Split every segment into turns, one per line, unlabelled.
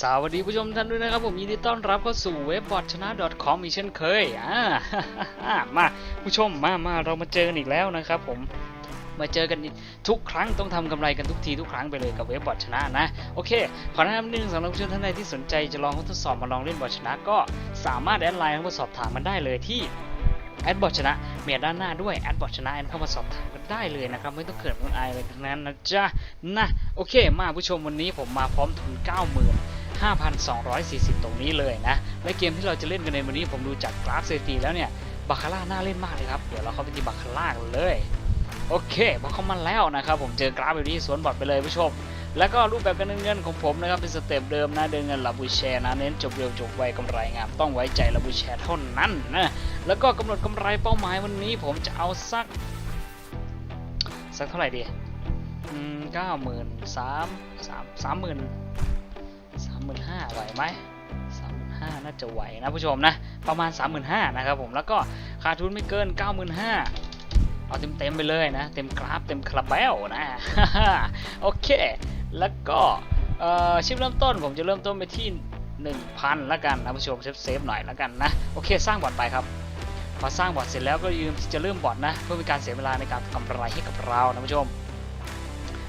สวัสดีผู้ชมท่านด้วยนะครับผมยินดีต้อนรับเข้าสู่เว็บบอทชนะ .com อีกเช่นเคยอ่ามาผู้ชมมามาเรามาเจอกันอีกแล้วนะครับผมมาเจอกันทุกครั้งต้องทำกำไรกันทุกทีทุกครั้งไปเลยกับเว็บบอทชนะนะโอเค ขอแนะนำนิดนึงสำหรับผู้ชมท่านใดที่สนใจจะลองทดสอบมาลองเล่นบอทชนะ ก็สามารถแอดไลน์เข้ามาสอบถามมันได้เลยที่แอดบอทชนะเมียด้านหน้าด้วยแอดบอทชนะแอดเข้ามาสอบถามกันได้เลยนะครับ ไม่ต้องเกิดมันอายอะไรทั้งนั้นนะจ๊ะนะโอเค มาผู้ชมวันนี้ผมมาพร้อมทุน90,000 5,240 ตรงนี้เลยนะ และเกมที่เราจะเล่นกันในวันนี้ผมดูจากกราฟสถิติแล้วเนี่ยบาคาร่าน่าเล่นมากเลยครับ เดี๋ยวเราเข้าไปที่บาคาร่ากันเลย โอเคพอเข้ามาแล้วนะครับ ผมเจอกราฟแบบนี้สวนบอดไปเลยผู้ชม แล้วก็รูปแบบการเดินเงินของผมนะครับ เป็นสเต็ปเดิมนะ เดินเงินลาบูแชร์นะ เน้นจบเร็วจบไวกำไรงาม ต้องไว้ใจลาบูแชร์เท่านั้นนะ แล้วก็กำหนดกำไรเป้าหมายวันนี้ผมจะเอาสัก สักเท่าไหร่ดีอืมเก้าหมื่นสามสามสามหมื่น หมื่นห้าไหวไหมสามหมื่นห้าน่าจะไหวนะผู้ชมนะประมาณสามหมื่นห้านะครับผมแล้วก็ขาดทุนไม่เกินเก้าหมื่นห้าเอาเต็มเต็มๆไปเลยนะ เต็มกราฟเต็มคาราเบลนะ โอเค แล้วก็ชิปเริ่มต้นผมจะเริ่มต้นไปที่ 1,000ละกันนะผู้ชมเซฟเซฟๆหน่อยละกันนะ โอเค สร้างบอร์ดไปครับ พอสร้างบอร์ดเสร็จแล้วก็ยืมจะเริ่มบอร์ดนะ เพื่อเป็นการเสียเวลาในการทำกำไรให้กับเรานะผู้ชม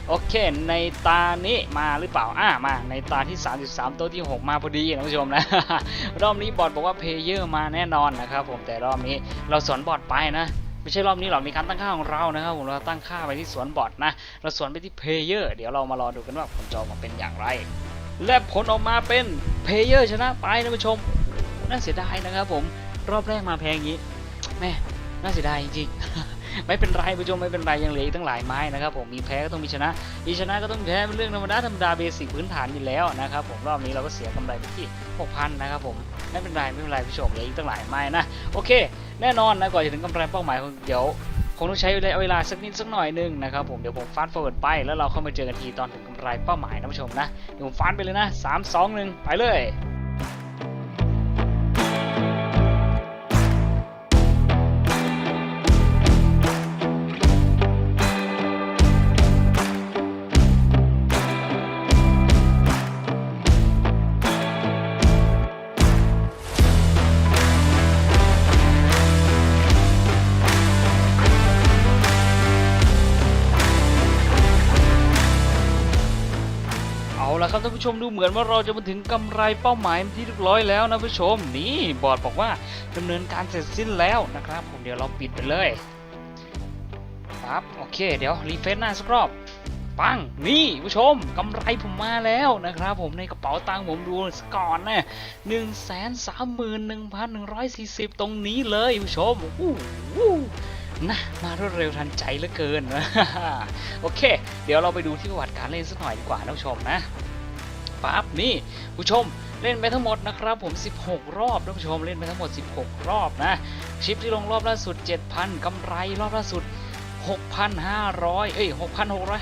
โอเค ในตานี้มาหรือเปล่า อ่ามาในตาที่ 33 ตัวที่ 6 มาพอดีนะผู้ชมนะ รอบนี้บอทบอกว่าเพเยอร์มาแน่นอนนะครับผมแต่รอบนี้เราสวนบอทไปนะไม่ใช่รอบนี้หรอกมีการตั้งค่าของเรานะครับผมเราตั้งค่าไปที่สวนบอทนะ เราสวนไปที่เพเยอร์เดี๋ยวเรามารอดูกันว่าผลจะออกมาเป็นอย่างไร และผลออกมาเป็นเพเยอร์ชนะไปนะผู้ชมน่าเสียดายนะครับผมรอบแรกมาแพงอย่างนี้แม่น่าเสียดายจริงๆ ไม่เป็นไรผู้ชมไม่เป็นไรยังเหลืออีกตั้งหลายไม้นะครับผมมีแพ้ก็ต้องมีชนะมีชนะก็ต้องแพ้เป็นเรื่องธรรมดาธรรมดาเบสิกพื้นฐานอยู่แล้วนะครับผมรอบนี้เราก็เสียกำไรไปที่6,000นะครับผมไม่เป็นไรไม่เป็นไรผู้ชมเหลืออีกตั้งหลายไม้นะโอเค แน่นอนนะก่อนจะถึงกำไรเป้าหมายเดี๋ยวคงต้องใช้เวลาสักนิดสักหน่อยนึงนะครับผมเดี๋ยวผมฟาสต์ฟอร์เวิร์ดไปแล้วเราเข้ามาเจอกันทีตอนถึงกำไรเป้าหมายนะผู้ชมนะเดี๋ยวผมฟาสต์ไปเลยนะสามสองหนึ่งไปเลย ละครับท่านผู้ชมดูเหมือนว่าเราจะมาถึงกำไรเป้าหมายที่เรียบร้อยแล้วนะผู้ชมนี่บอร์ดบอกว่าดำเนินการเสร็จสิ้นแล้วนะครับ ผมเดี๋ยวเราปิดไปเลยปั๊บโอเค เดี๋ยวรีเฟซหน้าสักรอบปังนี่ผู้ชมกำไรผมมาแล้วนะครับ ผมในกระเป๋าตังค์ผมดูสก่อนนะหนึ่งแสนสามหมื่นหนึ่งพันหนึ่งร้อยสี่สิบตรงนี้เลยผู้ชมอู้ นะ มารวดเร็วทันใจเหลือเกิน โอเค เดี๋ยวเราไปดูที่ประวัติการเล่นสักหน่อยดีกว่าท่านผู้ชมนะปั๊บนี่ผู้ชมเล่นไปทั้งหมดนะครับผม 16 รอบท่านผู้ชมเล่นไปทั้งหมด 16 รอบนะชิปที่ลงรอบล่าสุด 7,000กำไรรอบล่าสุด 6,500 เอ้ย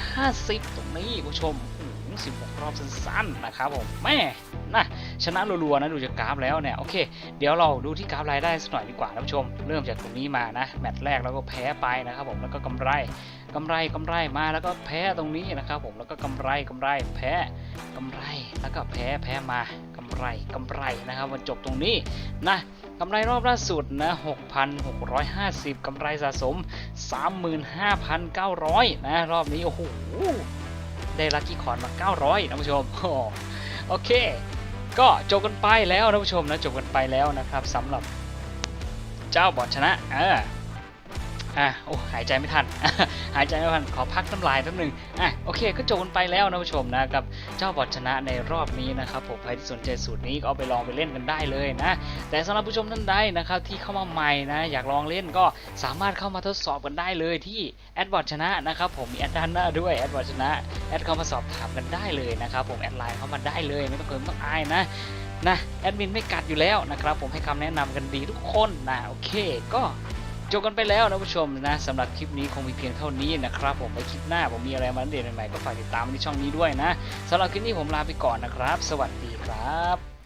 6,650 ตรงนี้ผู้ชมอื้อหือ16 รอบสั้นๆนะครับผมแม่ นะชนะรัวๆนะดูจากกราฟแล้วเนี่ยโอเค เดี๋ยวเราดูที่กราฟรายได้สักหน่อยดีกว่าท่านผู้ชม เริ่มจากตรงนี้มานะแมตช์แรกแล้วก็แพ้ไปนะครับผมแล้วก็กำไรกำไรกำไรมาแล้วก็แพ้ตรงนี้นะครับผมแล้วก็กำไรกำไรแพ้กำไรแล้วก็แพ้แพ้มากำไรกำไรนะครับมาจบตรงนี้นะกำไรรอบล่าสุดนะ6,650กำไรสะสม 35,900 นะ รอบนี้ โอ้โห ได้ลัคกี้คอนมา 900นะผู้ชม โอ้โอเค ก็จบกันไปแล้วท่านผู้ชมนะจบกันไปแล้วนะครับสำหรับเจ้าบอดชนะอ่า อะโอ้หายใจไม่ทัน หายใจไม่ทันขอพักน้ำลายแป๊บนึงอะโอเคก็จบกันไปแล้วนะผู้ชมนะกับเจ้าบอดชนะในรอบนี้นะครับผมใครที่สนใจสูตรนี้ก็เอาไปลองไปเล่นกันได้เลยนะแต่สำหรับผู้ชมท่านใดนะครับที่เข้ามาใหม่นะอยากลองเล่นก็สามารถเข้ามาทดสอบกันได้เลยที่แอดบอดชนะนะครับผมมีแอดด้านหน้าด้วยแอดบอดชนะแอดเข้ามาสอบถามกันได้เลยนะครับผมแอดไลน์เข้ามาได้เลยไม่ต้องเขินไม่ต้องอายนะนะแอดมินไม่กัดอยู่แล้วนะครับผมให้คำแนะนำกันดีทุกคนนะโอเคก็ จบกันไปแล้วนะผู้ชมนะสำหรับคลิปนี้คงมีเพียงเท่านี้นะครับผมไปคลิปหน้าผมมีอะไรมาอัปเดตใหม่ๆก็ฝากติดตามในช่องนี้ด้วยนะสำหรับคลิปนี้ผมลาไปก่อนนะครับ สวัสดีครับ